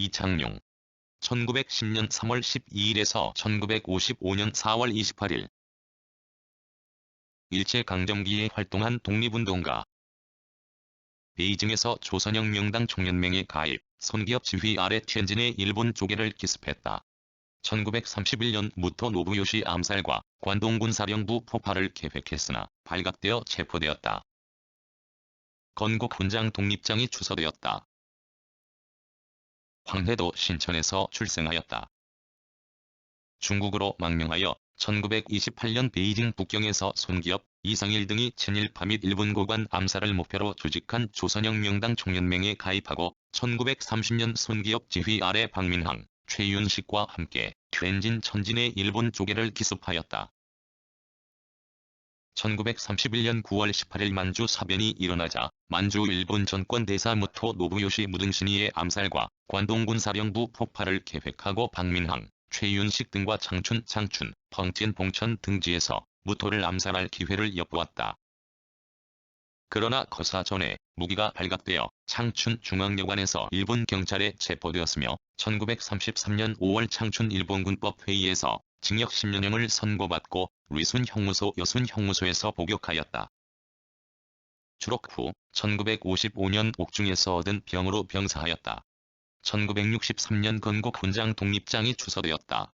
이창용 1910년 3월 12일에서 1955년 4월 28일 일제강점기에 활동한 독립운동가 베이징에서 조선혁명당 총연맹에 가입, 손기업 지휘 아래 텐진의 일본 조계를 기습했다. 1931년부터 노부요시 암살과 관동군 사령부 폭발을 계획했으나 발각되어 체포되었다. 건국 훈장 독립장이 추서되었다. 황해도 신천에서 출생하였다. 중국으로 망명하여 1928년 베이징 북경에서 손기업, 이상일 등이 친일파 및 일본 고관 암살을 목표로 조직한 조선혁명당 총연맹에 가입하고 1930년 손기업 지휘 아래 박민항, 최윤식과 함께 툇진 천진의 일본 조계를 기습하였다. 1931년 9월 18일 만주 사변이 일어나자 만주 일본 전권 대사 무토 노부요시 무등신이의 암살과 관동군 사령부 폭발을 계획하고 박민항, 최윤식 등과 장춘, 장춘, 펑진, 봉천 등지에서 무토를 암살할 기회를 엿보았다. 그러나 거사 전에 무기가 발각되어 창춘 중앙여관에서 일본 경찰에 체포되었으며 1933년 5월 창춘 일본군법 회의에서 징역 10년형을 선고받고 리순 형무소 여순 형무소에서 복역하였다. 추록 후 1955년 옥중에서 얻은 병으로 병사하였다. 1963년 건국 훈장 독립장이 추서되었다.